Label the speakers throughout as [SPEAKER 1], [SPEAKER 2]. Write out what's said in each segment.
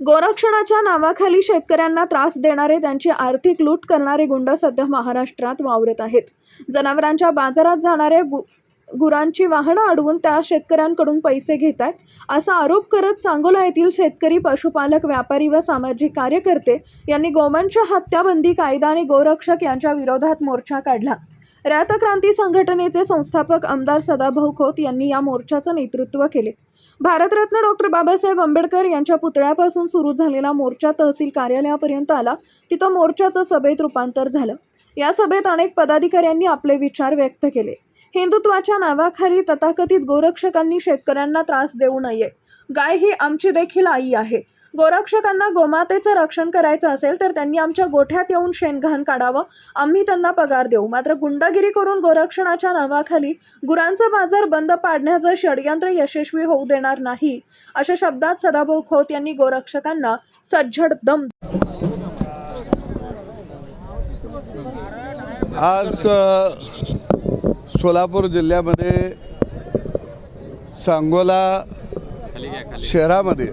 [SPEAKER 1] गोरक्षणाच्या नावाखाली शेतकऱ्यांना त्रास देणारे त्यांची आर्थिक लूट करणारे गुंड सध्या महाराष्ट्रात वावरत आहेत. जनावरांच्या बाजारात जाणारे गु गुरांची वाहनं अडवून त्या शेतकऱ्यांकडून पैसे घेत आहेत असा आरोप करत सांगोला येथील शेतकरी पशुपालक व्यापारी व सामाजिक कार्यकर्ते यांनी गोवंश हत्याबंदी कायदा आणि गोरक्षक यांच्या विरोधात मोर्चा काढला. रयत क्रांती संघटनेचे संस्थापक आमदार सदाभाऊ खोत यांनी या मोर्चाचं नेतृत्व केले. भारतरत्न डॉक्टर बाबासाहेब आंबेडकर यांच्या पुतळ्यापासून सुरू झालेला मोर्चा तहसील कार्यालयापर्यंत आला. तिथं मोर्चाचं सभेत रूपांतर झालं. या सभेत अनेक पदाधिकाऱ्यांनी आपले विचार व्यक्त केले. हिंदुत्वाच्या नावाखाली तथाकथित गोरक्षकांनी शेतकऱ्यांना त्रास देऊ नये. गाय ही आमची देखील आई आहे. गोरक्षकांना गोमातेचं रक्षण करायचं असेल तर त्यांनी आमच्या गोठ्यात येऊन शेणघाण काढावं. आम्ही त्यांना पगार देऊ. मात्र गुंडगिरी करून गोरक्षणाच्या नावाखाली गुरांचा बाजार बंद पाडण्याचं षडयंत्र यशस्वी होऊ देणार नाही अशा शब्दात सदाभाऊ खोत यांनी गोरक्षकांना सज्जड दम
[SPEAKER 2] आज सोलापूर जिल्ह्यामध्ये सांगोला शहरामध्ये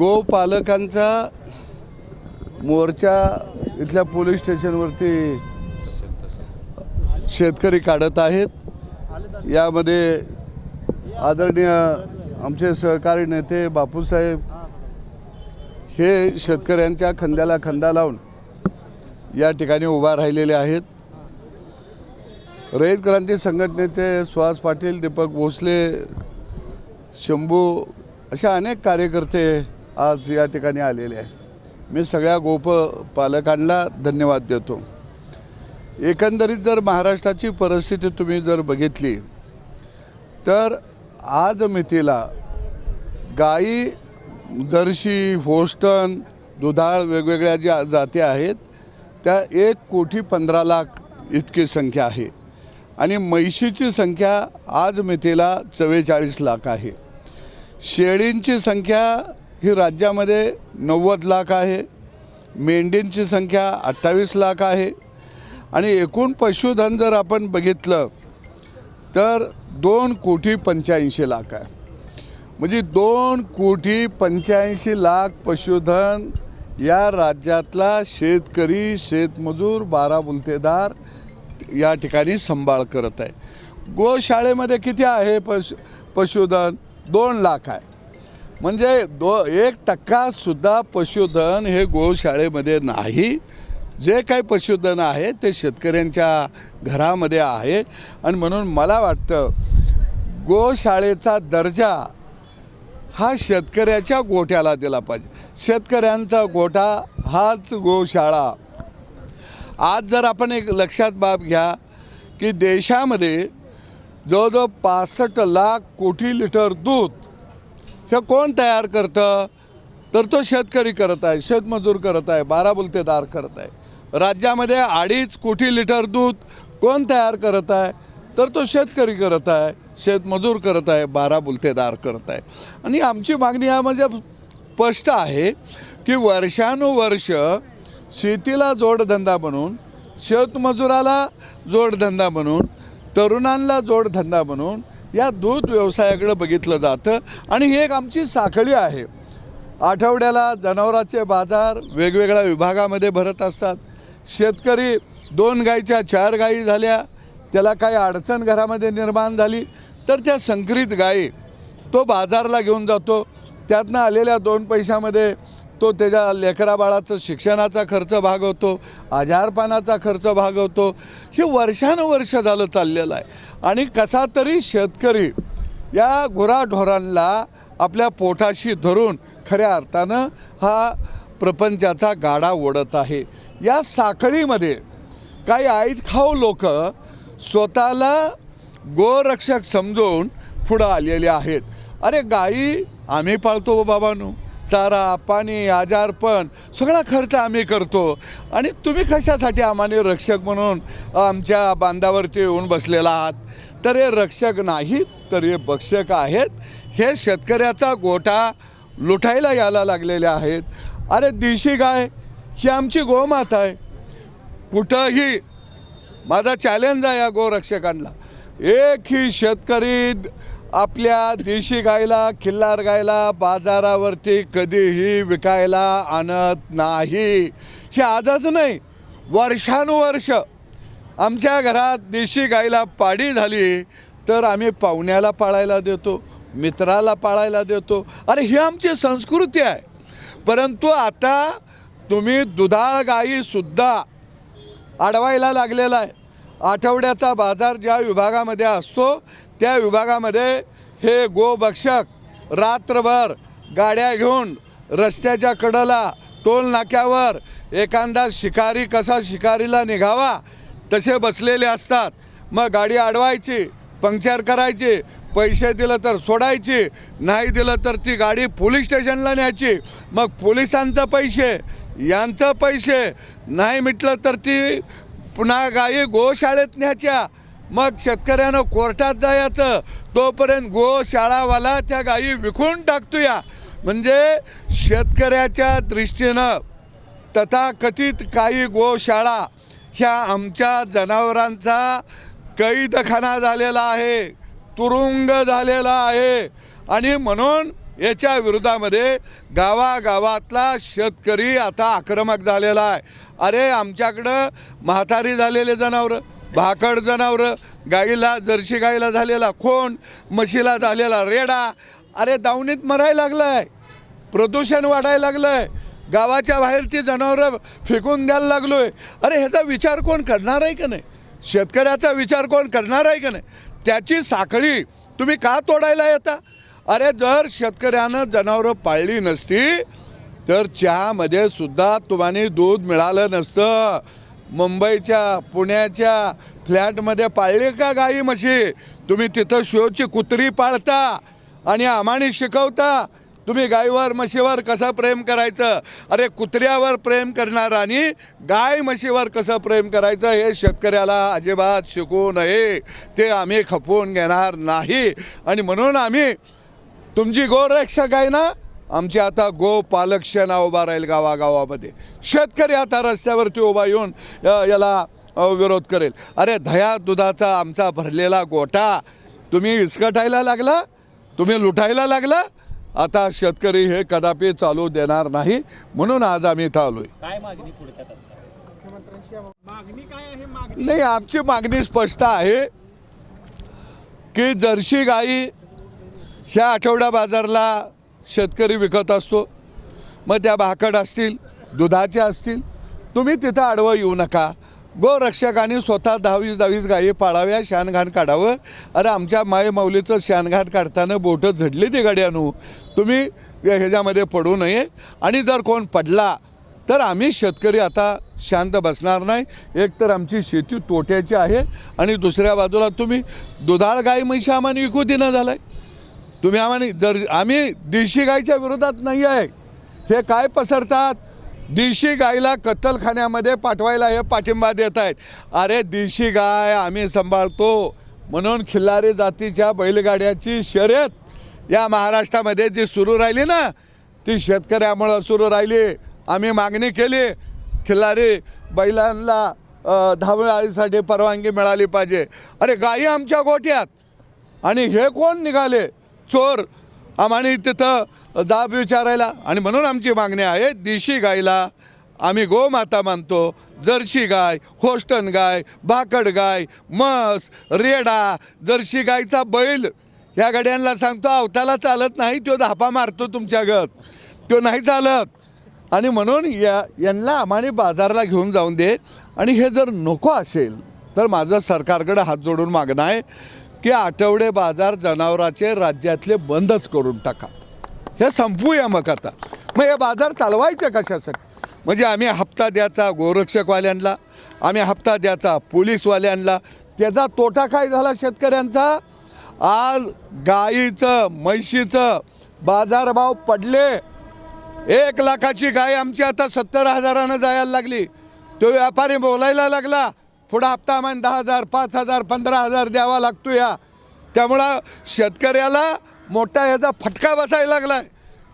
[SPEAKER 2] गोपालकांचा मोर्चा इथल्या पोलीस स्टेशनवरती शेतकरी काढत आहेत. यामध्ये आदरणीय आमचे सहकारी नेते बापूसाहेब हे शेतकऱ्यांच्या खांद्याला खांदा लावून या ठिकाणी उभा राहिलेले आहेत. रयत क्रांती संघटनेचे सुहास पाटील दीपक भोसले शंभू अशा अनेक कार्यकर्ते आज या ठिकाणी आलेले आहे. मी सगळ्या गोप पालकांना धन्यवाद देतो. एकंदरीत जर महाराष्ट्राची परिस्थिती तुम्ही जर बघितली तर आज मितीला गाई जर्शी होस्टन दुधाळ वेगवेगळ्या ज्या जाती आहेत त्या एक कोटी पंधरा लाख इतकी संख्या आहे. आणि म्हैशीची संख्या आज मितीला चव्वेचाळीस लाख आहे. शेळींची संख्या ही राज्यामध्ये नव्वद लाख आहे. मेंढींची संख्या अठ्ठावीस लाख आहे. आणि एकूण पशुधन जर आपण बघितलं तर दोन कोटी पंच्याऐंशी लाख आहे. म्हणजे दोन कोटी पंच्याऐंशी लाख पशुधन या राज्यातला शेतकरी शेतमजूर बारा बुलतेदार या ठिकाणी सांभाळ करत आहे. गोशाळेमध्ये किती आहे पशु पशुधन? दोन लाख आहे. म्हणजे दो एक टक्कासुद्धा पशुधन हे गोशाळेमध्ये नाही. जे काही पशुधन आहे ते शेतकऱ्यांच्या घरामध्ये आहे. आणि म्हणून मला वाटतं गोशाळेचा दर्जा हा शेतकऱ्याच्या गोठ्याला दिला पाहिजे. शेतकऱ्यांचा गोठा हाच गोशाळा. आज जर आपण एक लक्षात बाब घ्या की देशामध्ये जवळजवळ पासष्ट लाख कोटी लिटर दूध हे कोण तयार करतं? तर तो शेतकरी करत आहे शेतमजूर करत आहे बाराबुलतेदार करत आहे. राज्यामध्ये अडीच कोटी लिटर दूध कोण तयार करत आहे? तर तो शेतकरी करत आहे शेतमजूर करत आहे बाराबुलतेदार करत आहे. आणि आमची मागणी या म्हणजे स्पष्ट आहे की वर्षानुवर्ष शेतीला जोडधंदा बनवून शेतमजुराला जोडधंदा बनवून तरुणांना जोडधंदा बनवून या दूध व्यवसायाकडे बघितलं जातं. आणि ही एक आमची साखळी आहे. आठवड्याला जनावरांचे बाजार वेगवेगळ्या विभागामध्ये भरत असतात. शेतकरी दोन गाईच्या चार गायी झाल्या. त्याला काही अडचण घरामध्ये निर्माण झाली. तर त्या संकरित गायी तो बाजारला घेऊन जातो. त्यातनं आलेल्या दोन पैशामध्ये तो त्याच्या लेकराबाळाचं शिक्षणाचा खर्च भागवतो आजारपणाचा खर्च भागवतो हे वर्षानुवर्ष झालं चाललेलं आहे. आणि कसा तरी शेतकरी या गुराढोरांना आपल्या पोटाशी धरून खऱ्या अर्थानं हा प्रपंचाचा गाडा ओढत आहे. या साखळीमध्ये काही आईत खाऊ लोक स्वतःला गोरक्षक समजून पुढं आलेले आहेत. अरे गाई आम्ही पाळतो बाबांनो. चारा पाणी आजारपण सगळा खर्च आम्ही करतो. आणि तुम्ही कशासाठी आम्हाला रक्षक म्हणून आमच्या बांधावरती येऊन बसलेला आहात? तर हे रक्षक नाहीत तर हे भक्षक आहेत. हे शेतकऱ्याचा गोठा लुटायला यायला लागलेले आहेत. अरे देशी गाय ही आमची गोमाता आहे. कुठंही माझा चॅलेंज आहे या गोरक्षकांना. एकही शेतकरी आपल्या देशी गायला खिल्लार गायला बाजारावरती कधीही विकायला आणत नाही. हे आजच नाही वर्षानुवर्ष आमच्या घरात देशी गायला पाडी झाली तर आम्ही पाहुण्याला पाळायला देतो मित्राला पाळायला देतो. अरे ही आमची संस्कृती आहे. परंतु आता तुम्ही दुधाळ गायीसुद्धा अडवायला लागलेला आहे. आठवड्याचा बाजार ज्या विभागामध्ये असतो त्या विभागामध्ये हे गोभक्षक रात्रभर गाड्या घेऊन रस्त्याच्या कडेला टोल नाक्यावर एखादा शिकारी कसा शिकारीला निघावा तसे बसलेले असतात. मग गाडी अडवायची पंक्चर करायची पैसे दिलं तर सोडायची नाही दिलं तर ती गाडी पोलीस स्टेशनला न्यायची. मग पोलिसांचं पैसे यांचं पैसे नाही मिटलं तर ती पुन्हा गाई गोशाळेत न्यायच्या. मग शेतकऱ्यानं कोर्टात जायचं. तोपर्यंत गोशाळावाला त्या गायी विकून टाकतो या म्हणजे शेतकऱ्याच्या दृष्टीनं तथाकथित काही गोशाळा ह्या आमच्या जनावरांचा कैदखाना झालेला आहे तुरुंग झालेला आहे. आणि म्हणून याच्या विरोधामध्ये गावागावातला शेतकरी आता आक्रमक झालेला आहे. अरे आमच्याकडं म्हातारी झालेले जनावरं. भाकड जनावरं गाईला जर्शी गाईला झालेला खोंड म्हशीला झालेला रेडा. अरे दावणीत मरायला लागलं आहे प्रदूषण वाढायला लागलं आहे गावाच्या बाहेर ती जनावरं फेकून द्यायला लागलो आहे अरे ह्याचा विचार कोण करणार आहे का नाही? शेतकऱ्याचा विचार कोण करणार आहे का नाही? त्याची साखळी तुम्ही का तोडायला येता? अरे जर शेतकऱ्यानं जनावरं पाळली नसती तर चहामध्ये सुद्धा तुम्हाला दूध मिळालं नसतं. मुंबईच्या पुण्याच्या फ्लॅटमध्ये पाळले का गाई म्हशी? तुम्ही तिथं शोची कुत्री पाळता आणि आम्हाने शिकवता. तुम्ही गायीवर म्हशीवर कसं प्रेम करायचं? अरे कुत्र्यावर प्रेम करणार आणि गाय म्हशीवर कसं प्रेम करायचं हे शेतकऱ्याला अजिबात शिकू नये. ते आम्ही खपवून घेणार नाही. आणि म्हणून आम्ही तुमची गोरक्षक आहे ना आमची आता गोपालक सेना उभा राहील गावागावामध्ये. शेतकरी आता रस्त्यावरती उभा येऊन याला विरोध करेल. अरे दह्या दुधाचा आमचा भरलेला गोटा तुम्ही इसकटायला लागला? तुम्ही लुटायला लागला? आता शेतकरी हे कदापि चालू देणार नाही म्हणून आज आम्ही इथं आलोय.
[SPEAKER 3] काय मागणी पुढच्यात असणार
[SPEAKER 4] मागणी काय आहे? मागणी
[SPEAKER 2] नाही आमची मागणी स्पष्ट आहे की जर्सी गाई ह्या आठवडा बाजारला शेतकरी विकत असतो मग त्या भाकड असतील दुधाच्या असतील तुम्ही तिथं आडवं येऊ नका. गोरक्षकांनी स्वतः दहावीस दहावीस गायी पाळाव्या शानघाण काढावं. अरे आमच्या माय माऊलीचं शानघाण काढताना बोटं झडली ती गड्यानू. तुम्ही ह्याच्यामध्ये पडू नये. आणि जर कोण पडला तर आम्ही शेतकरी आता शांत बसणार नाही. एक तर आमची शेती तोट्याची आहे. आणि दुसऱ्या बाजूला तुम्ही दुधाळ गाय म्हशी आम्हाला विकू देणं झालं आहे तुम्ही आम्हाला जर आम्ही देशी गायच्या विरोधात नाही आहे. हे काय पसरतात? देशी गायला कत्तलखान्यामध्ये पाठवायला हे पाठिंबा देत आहेत. अरे देशी गाय आम्ही सांभाळतो. म्हणून खिल्लारी जातीच्या बैलगाड्याची शर्यत या महाराष्ट्रामध्ये जी सुरू राहिली ना ती शेतकऱ्यामुळं सुरू राहिली. आम्ही मागणी केली खिल्लारी बैलांना अ, धावण्यासाठी परवानगी मिळाली पाहिजे. अरे गायी आमच्या गोठ्यात. आणि हे कोण निघाले? चोर. आम्हाला तिथं दाब विचारायला. आणि म्हणून आमची मागणी आहे देशी गायला आम्ही गोमाता मानतो. जर्सी गाय होस्टन गाय भाकड गाय म्हस रेडा जर्सी गायचा बैल. ह्या गाड्यांना सांगतो अवताला चालत नाही तो धापा मारतो तुमच्या गत. तो नाही चालत. आणि म्हणून या यांना आम्हाने बाजारला घेऊन जाऊन दे. आणि हे जर नको असेल तर माझं सरकारकडे हात जोडून मागणं आहे. की आठवडे बाजार जनावराचे राज्यातले बंदच करून टाका. हे संपूया मग आता. मग हे बाजार चालवायचे कशासाठी? म्हणजे आम्ही हप्ता द्यायचा गोरक्षकवाल्यांना आम्ही हप्ता द्यायचा पोलीसवाल्यांना त्याचा तोटा काय झाला शेतकऱ्यांचा? आज गाईचं म्हैशीचं बाजारभाव पडले. एक लाखाची गाय आमची आता सत्तर हजारानं जायला लागली. तो व्यापारी बोलायला लागला पुढं हप्ता आम्हाला दहा हजार पाच हजार पंधरा हजार द्यावा लागतो या. त्यामुळं शेतकऱ्याला मोठा याचा फटका बसायला लागलाय.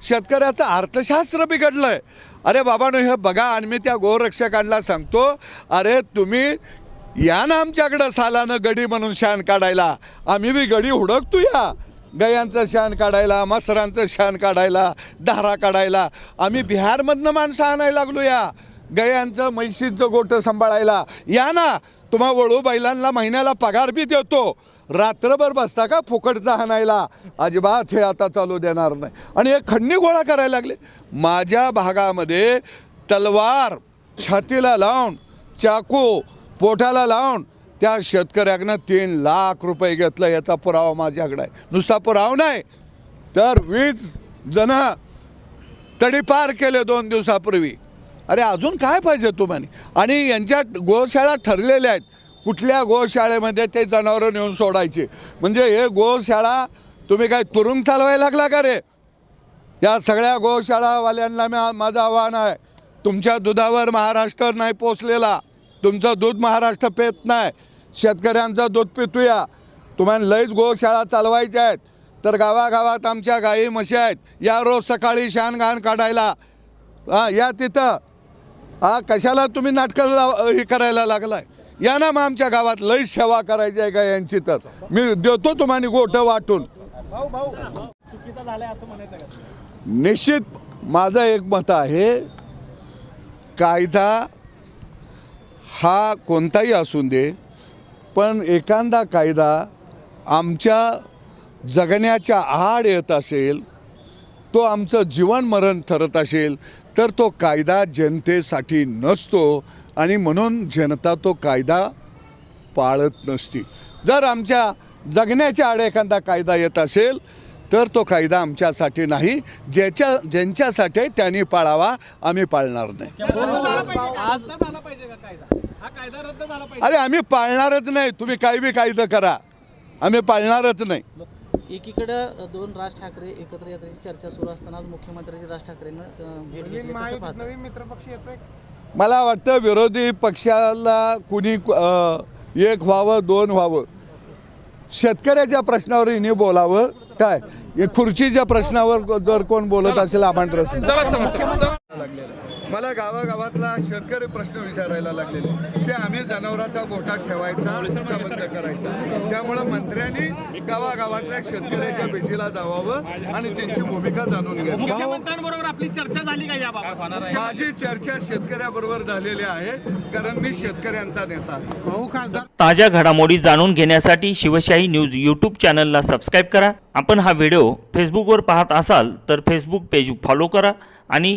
[SPEAKER 2] शेतकऱ्याचं अर्थशास्त्र बिघडलं आहे अरे बाबानो हे बघा आणि मी त्या गोरक्षकांना सांगतो अरे तुम्ही या ना आमच्याकडं सालानं गडी म्हणून शान काढायला. आम्ही बी गडी हुडकतो या. गयांचं शान काढायला मसरांचं शान काढायला धारा काढायला. आम्ही बिहारमधनं माणसं आणायला लागलो या. गयांचं म्हैशींचं गोठं सांभाळायला. या ना तुम्हा वळू बैलांना महिन्याला पगार बी देतो. रात्रभर बसता का फुकटचा हाणायला? अजिबात हे आता चालू देणार नाही. आणि हे खंडणी गोळा करायला लागले. माझ्या भागामध्ये तलवार छातीला लावून चाकू पोटाला लावून त्या शेतकऱ्यानं तीन लाख रुपये घेतलं. याचा पुरावा माझ्याकडे आहे. नुसता पुरावा नाही तर वीस जण तडीपार केले दोन दिवसापूर्वी. अरे अजून काय पाहिजे तुम्हाला आणि यांच्या गोशाळा ठरलेल्या आहेत. कुठल्या गोशाळेमध्ये ते जनावरं नेऊन सोडायचे? म्हणजे हे गोशाळा तुम्ही काय तुरुंग चालवायला लागला का रे? या सगळ्या गोशाळावाल्यांना मी माझं आव्हान आहे. तुमच्या दुधावर महाराष्ट्र नाही पोचलेला. तुमचं दूध महाराष्ट्र पेत नाही. शेतकऱ्यांचं दूध पितूया. तुम्हाला लईच गोशाळा चालवायच्या आहेत. तर गावागावात आमच्या गाई म्हशी आहेत. या रोज सकाळी शान घाण काढायला. हां या तिथं. हा कशाला तुम्ही नाटकं लाव- हे करायला लागलाय? या ना मग आमच्या गावात लई सेवा करायची आहे का यांची तर. मी देतो तुम्हाला गोठं वाटून.
[SPEAKER 3] चुकीचा असं म्हणायचं
[SPEAKER 2] निश्चित माझं एक मत आहे कायदा हा कोणताही असू दे पण एखादा कायदा आमच्या जगण्याच्या आड येत असेल तो आमचं जीवन मरण ठरत असेल तर तो कायदा जनतेसाठी नसतो आणि म्हणून जनता तो कायदा पाळत नसती. जर आमच्या जगण्याच्या आड एखादा कायदा येत असेल तर तो कायदा आमच्यासाठी नाही. ज्याच्या ज्यांच्यासाठी त्यांनी पाळावा आम्ही पाळणार नाही. अरे आम्ही पाळणारच नाही. तुम्ही काही बी कायदा करा. आम्ही पाळणारच नाही.
[SPEAKER 4] एकीकडं दोन राज ठाकरे एकत्र येण्याची चर्चा सुरू असताना आज मुख्यमंत्र्यांची राज ठाकरेंनं भेट घेतली.
[SPEAKER 3] नवीन
[SPEAKER 4] कसं
[SPEAKER 3] महायुतीत
[SPEAKER 4] पाहता.
[SPEAKER 3] नवीन मित्रपक्ष येतोय?
[SPEAKER 2] मला वाटतं विरोधी पक्षाला कुणी अ, एक व्हावं दोन व्हावं. शेतकऱ्याच्या प्रश्नावर हिने बोलावं. काय? हे खुर्चीच्या प्रश्नावर जर कोण बोलत असेल आमंत्रण मला गावागावातला शेतकरी प्रश्न विचारायला लागलेले. की आम्ही जनावरांचा गोठा ठेवायचा बंद करायचा. त्यामुळं मंत्र्यांनी गावागावातल्या शेतकऱ्याच्या भेटीला जावावं आणि त्यांची भूमिका जाणून घ्यावी.
[SPEAKER 3] मुख्यमंत्र्यांबरोबर आपली चर्चा झाली का याबाबत
[SPEAKER 2] माझी चर्चा शेतकऱ्याबरोबर झालेली आहे कारण मी शेतकऱ्यांचा नेता आहे.
[SPEAKER 3] भाऊ खासदार
[SPEAKER 5] ताज्या घडामोडी जाणून घेण्यासाठी शिवशाही न्यूज यूट्यूब चॅनलला सबस्क्राईब करा. आपण हा व्हिडिओ फेसबुकवर पाहत असाल तर फेसबुक पेज फॉलो करा आणि